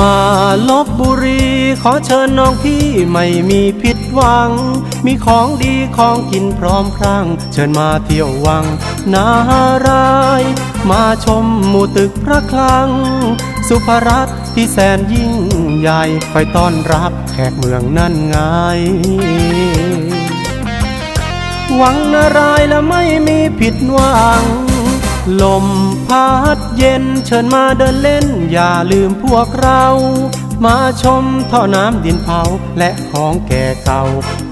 มาลบบุรี ขอเชิญน้องพี่ไม่มีผิดหวัง มีของดีของกินพร้อมพรั่ง เชิญมาเที่ยววัง นารายมาชมหมู่ตึกพระคลัง สุภรัตที่แสนยิ่งใหญ่คอยต้อนรับแขกเมืองนั่นไงวังนารายและไม่มีผิดหวัง ลมพัดเย็นเชิญมาเดินเล่น อย่าลืมพวกเรา มาชมท่อน้ำดินเผาและของแก่เก่า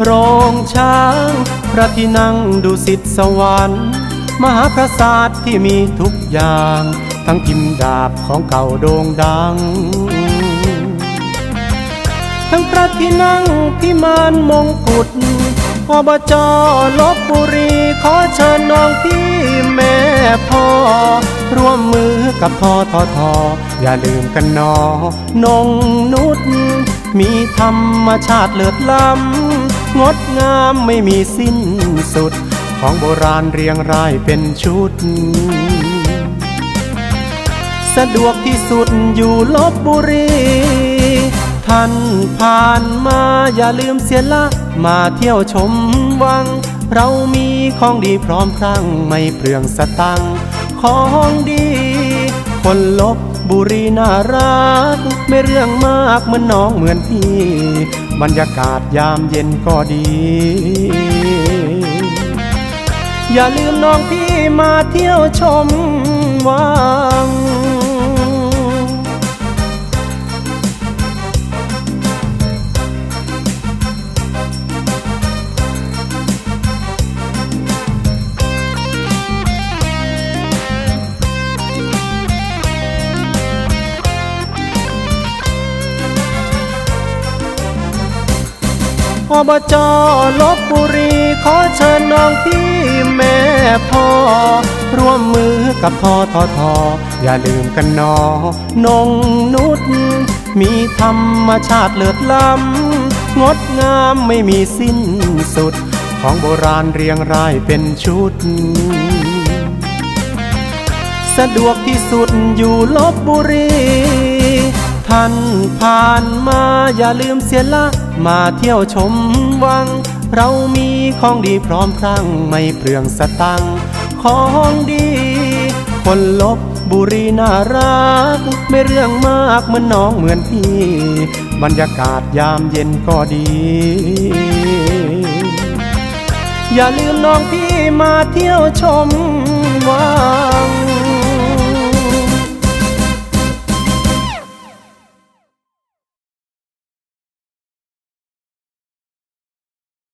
โรงช้าง พระที่นั่งดูสิทธิสวรรค์ มหาปราสาทที่มีทุกอย่าง ทั้งพิมพ์ดาบของเก่าโด่งดัง ทั้งพระที่นั่งพิมานมงกุฎ อบจลบบุรีขอเชิญน้องพี่แม่พ่อ ร่วมมือกับทอทอทออย่าลืมกันนอนงนุษมีธรรมชาติเลิศล้ำงดงามไม่มีสิ้นสุด ของโบราณเรียงรายเป็นชุด สะดวกที่สุดอยู่ลบบุรี ท่านผ่านมาอย่าลืมเสียละ มาเที่ยวชมวัง เรามีของดีพร้อมพรั่งไม่เปลืองสตังของดี คนลบบุรีน่ารัก ไม่เรื่องมากเหมือนน้องเหมือนพี่ บรรยากาศยามเย็นก็ดี อย่าลืมน้องพี่มาเที่ยวชม อบจลบบุรีขอเชิญน้องพี่แม่พ่อ ร่วมมือกับทอทอทออย่าลืมกันนอนงนุษมีธรรมชาติเลิศล้ำงดงามไม่มีสิ้นสุด ของโบราณเรียงรายเป็นชุด สะดวกที่สุดอยู่ลบบุรี ท่านผ่านมาอย่าลืมเสียละ มาเที่ยวชมวัง เรามีของดีพร้อมพรั่งไม่เปลืองสตังของดี คนลบบุรีน่ารัก ไม่เรื่องมากเหมือนน้องเหมือนพี่ บรรยากาศยามเย็นก็ดี อย่าลืมน้องพี่มาเที่ยวชมวัง